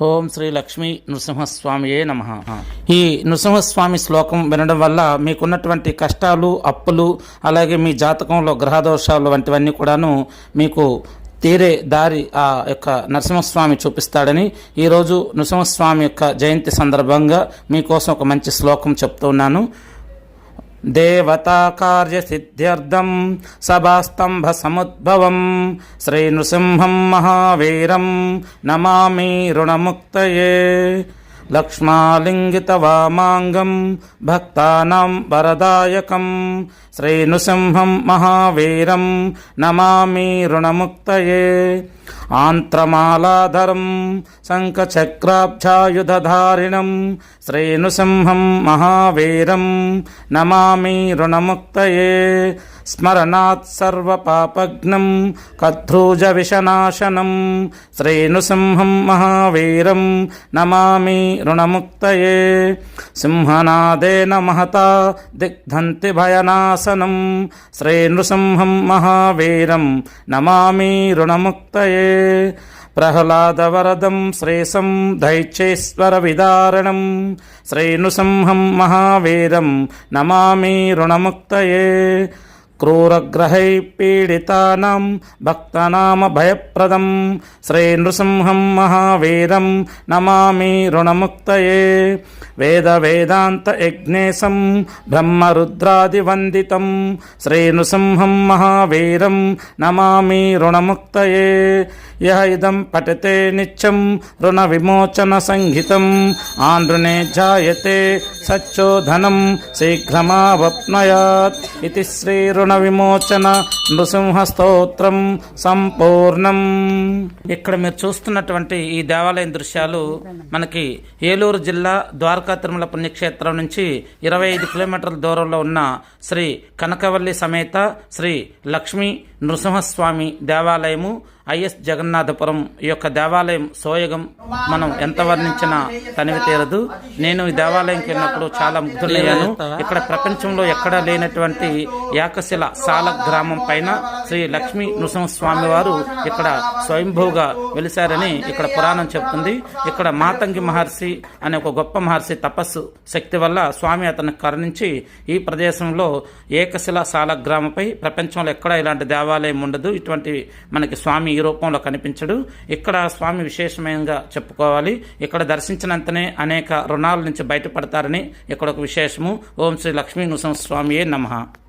ఓం శ్రీ లక్ష్మీ నృసింహస్వామియే నమ. ఈ నృసింహస్వామి శ్లోకం వినడం వల్ల మీకున్నటువంటి కష్టాలు అప్పులు అలాగే మీ జాతకంలో గ్రహదోషాలు వంటివన్నీ కూడాను మీకు తీరే దారి ఆ యొక్క నరసింహస్వామి చూపిస్తాడని ఈరోజు నృసింహస్వామి యొక్క జయంతి సందర్భంగా మీకోసం ఒక మంచి శ్లోకం చెప్తున్నాను దేవతాకార్యసిద్ధ్యర్థం సభాస్తంభ సముద్భవం శ్రీనృసింహం మహావీరం నమామి రుణముక్తయే. లక్ష్మాలింగితవామాంగం భక్తానాం వరదాయకం శ్రీనృసింహం మహావీరం నమామి రుణముక్తయే. ఆంత్రమాలాధరం శంఖచక్రాబ్జాయుధారిణం శ్రేణుసింహం మహావీరం నమామి రుణముక్తయే. స్మరణాత్ సర్వపాపఘ్నం కద్రూజవిషనాశనం శ్రేణుసింహం మహావీరం నమామి రుణముక్తయే. సింహనాదేన మహతా దిగ్ధంతి భయనాశనం శ్రేణుసింహం మహావీరం నమామి రుణముక్తయే. ప్రహ్లాదవరదం శ్రేసం దైత్యేశ్వర విదారణం శ్రీనృసింహం మహావీరం నమామి రుణముక్తయే. క్రూరగ్రహై పీడితానాం భక్తనామ భయప్రదం శ్రీ నృసింహం మహావీరం నమామి రుణముక్తయే వేద వేదాంత యజ్ఞేశం బ్రహ్మరుద్రాదివందితం శ్రీనృసింహం మహావీరం నమామి రుణముక్తయే యహ ఇదం పఠతే నిత్యం రుణ విమోచన సంహితం ఆంధ్రునే జాయతే సచ్చోధనం శీఘ్రమావప్నయాత్ ఇది శ్రీ రుణ విమోచన నృసింహ స్తోత్రం సంపూర్ణం. ఇక్కడ మీరు చూస్తున్నటువంటి ఈ దేవాలయం దృశ్యాలు మనకి ఏలూరు జిల్లా ద్వారకా తిరుమల పుణ్యక్షేత్రం నుంచి ఇరవై ఐదు కిలోమీటర్ల దూరంలో ఉన్న శ్రీ కనకవల్లి సమేత శ్రీ లక్ష్మీ నృసింహస్వామి దేవాలయము ఐఎస్ జగన్నాథపురం ఈ యొక్క దేవాలయం సోయగం మనం ఎంత వర్ణించినా తనివి తీరదు. నేను ఈ దేవాలయంకి వెళ్ళినప్పుడు చాలా ముగ్ధులయ్యాను. ఇక్కడ ప్రపంచంలో ఎక్కడా లేనటువంటి ఏకశిల సాల గ్రామం పైన శ్రీ లక్ష్మీ నృసింహస్వామి వారు ఇక్కడ స్వయంభూగా వెలిశారని ఇక్కడ పురాణం చెప్తుంది ఇక్కడ మాతంగి మహర్షి అనే ఒక గొప్ప మహర్షి తపస్సు శక్తి వల్ల స్వామి అతను కరుణించి ఈ ప్రదేశంలో ఏకశిల సాల గ్రామంపై ప్రపంచంలో ఎక్కడా ఇలాంటి దేవాలయం ఉండదు. ఇటువంటి మనకి స్వామి ఈ రూపంలో కనిపించడు. ఇక్కడ స్వామి విశేషమయంగా చెప్పుకోవాలి. ఇక్కడ దర్శించినంతనే అనేక రుణాల నుంచి బయటపడతారని ఇక్కడ ఒక విశేషము. ఓం శ్రీ లక్ష్మీ నృసింహ స్వామియే నమః.